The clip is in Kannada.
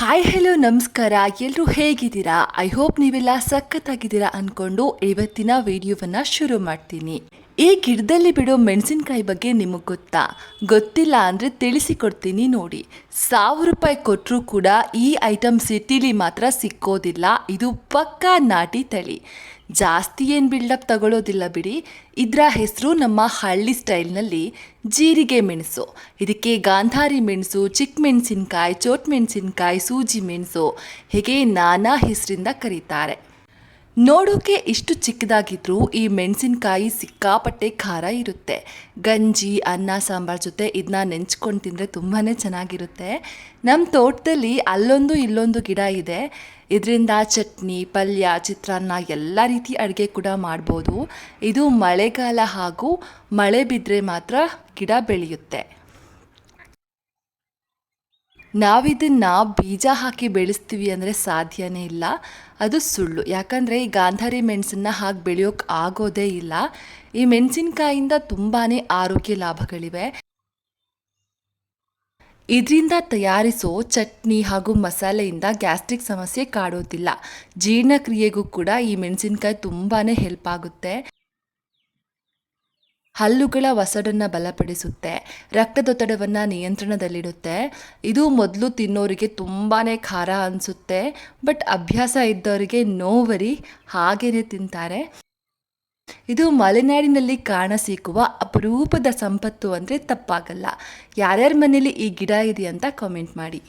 ಹಾಯ್ ಹಲೋ ನಮಸ್ಕಾರ. ಎಲ್ಲರೂ ಹೇಗಿದ್ದೀರಾ? ಐ ಹೋಪ್ ನೀವೆಲ್ಲ ಸಖತ್ತಾಗಿದ್ದೀರಾ ಅಂದ್ಕೊಂಡು ಇವತ್ತಿನ ವಿಡಿಯೋವನ್ನು ಶುರು ಮಾಡ್ತೀನಿ. ಈ ಗಿಡದಲ್ಲಿ ಬಿಡೋ ಮೆಣಸಿನ್ಕಾಯಿ ಬಗ್ಗೆ ನಿಮಗೆ ಗೊತ್ತಾ? ಗೊತ್ತಿಲ್ಲ ಅಂದರೆ ತಿಳಿಸಿಕೊಡ್ತೀನಿ ನೋಡಿ. ಸಾವಿರ ರೂಪಾಯಿ ಕೊಟ್ಟರೂ ಕೂಡ ಈ ಐಟಮ್ ಸಿಟಿಲಿ ಮಾತ್ರ ಸಿಕ್ಕೋದಿಲ್ಲ. ಇದು ಪಕ್ಕಾ ನಾಟಿ ತಳಿ. ಜಾಸ್ತಿ ಏನು ಬಿಲ್ಡಪ್ ತಗೊಳ್ಳೋದಿಲ್ಲ ಬಿಡಿ. ಇದರ ಹೆಸರು ನಮ್ಮ ಹಳ್ಳಿ ಸ್ಟೈಲ್ನಲ್ಲಿ ಜೀರಿಗೆ ಮೆಣಸು. ಇದಕ್ಕೆ ಗಾಂಧಾರಿ ಮೆಣಸು, ಚಿಕ್ಕ ಮೆಣಸಿನ್ಕಾಯಿ, ಚೋಟ್ ಮೆಣಸಿನ್ಕಾಯಿ, ಸೂಜಿ ಮೆಣಸು ಹೀಗೆ ನಾನಾ ಹೆಸರಿಂದ ಕರೀತಾರೆ. ನೋಡೋಕೆ ಇಷ್ಟು ಚಿಕ್ಕದಾಗಿದ್ರೂ ಈ ಮೆಣಸಿನಕಾಯಿ ಸಿಕ್ಕಾಪಟ್ಟೆ ಖಾರ ಇರುತ್ತೆ. ಗಂಜಿ, ಅನ್ನ, ಸಾಂಬಾರ್ ಜೊತೆ ಇದನ್ನ ನೆಂಚ್ಕೊಂಡು ತಿಂದರೆ ತುಂಬಾ ಚೆನ್ನಾಗಿರುತ್ತೆ. ನಮ್ಮ ತೋಟದಲ್ಲಿ ಅಲ್ಲೊಂದು ಇಲ್ಲೊಂದು ಗಿಡ ಇದೆ. ಇದರಿಂದ ಚಟ್ನಿ, ಪಲ್ಯ, ಚಿತ್ರಾನ್ನ ಎಲ್ಲ ರೀತಿ ಅಡುಗೆ ಕೂಡ ಮಾಡ್ಬೋದು. ಇದು ಮಳೆಗಾಲ ಹಾಗೂ ಮಳೆ ಬಿದ್ದರೆ ಮಾತ್ರ ಗಿಡ ಬೆಳೆಯುತ್ತೆ. ನಾವಿದನ್ನ ಬೀಜ ಹಾಕಿ ಬೆಳೆಸ್ತೀವಿ ಅಂದರೆ ಸಾಧ್ಯನೇ ಇಲ್ಲ. ಅದು ಸುಳ್ಳು. ಯಾಕಂದರೆ ಈ ಗಾಂಧಾರಿ ಮೆಣಸನ್ನ ಹಾಗೆ ಬೆಳೆಯೋಕೆ ಆಗೋದೇ ಇಲ್ಲ. ಈ ಮೆಣಸಿನಕಾಯಿಂದ ತುಂಬಾ ಆರೋಗ್ಯ ಲಾಭಗಳಿವೆ. ಇದರಿಂದ ತಯಾರಿಸೋ ಚಟ್ನಿ ಹಾಗೂ ಮಸಾಲೆಯಿಂದ ಗ್ಯಾಸ್ಟ್ರಿಕ್ ಸಮಸ್ಯೆ ಕಾಡೋದಿಲ್ಲ. ಜೀರ್ಣಕ್ರಿಯೆಗೂ ಕೂಡ ಈ ಮೆಣಸಿನಕಾಯಿ ತುಂಬಾ ಹೆಲ್ಪ್ ಆಗುತ್ತೆ. ಹಲ್ಲುಗಳ ಒಸಡನ್ನು ಬಲಪಡಿಸುತ್ತೆ, ರಕ್ತದೊತ್ತಡವನ್ನು ನಿಯಂತ್ರಣದಲ್ಲಿಡುತ್ತೆ. ಇದು ಮೊದಲು ತಿನ್ನೋರಿಗೆ ತುಂಬಾ ಖಾರ ಅನಿಸುತ್ತೆ, ಬಟ್ ಅಭ್ಯಾಸ ಇದ್ದವರಿಗೆ ನೋವರಿ ಹಾಗೇನೆ ತಿಂತಾರೆ. ಇದು ಮಲೆನಾಡಿನಲ್ಲಿ ಕಾಣಸಿಕ್ಕುವ ಅಪರೂಪದ ಸಂಪತ್ತು ಅಂದರೆ ತಪ್ಪಾಗಲ್ಲ. ಯಾರ್ಯಾರ ಮನೇಲಿ ಈ ಗಿಡ ಇದೆ ಅಂತ ಕಾಮೆಂಟ್ ಮಾಡಿ.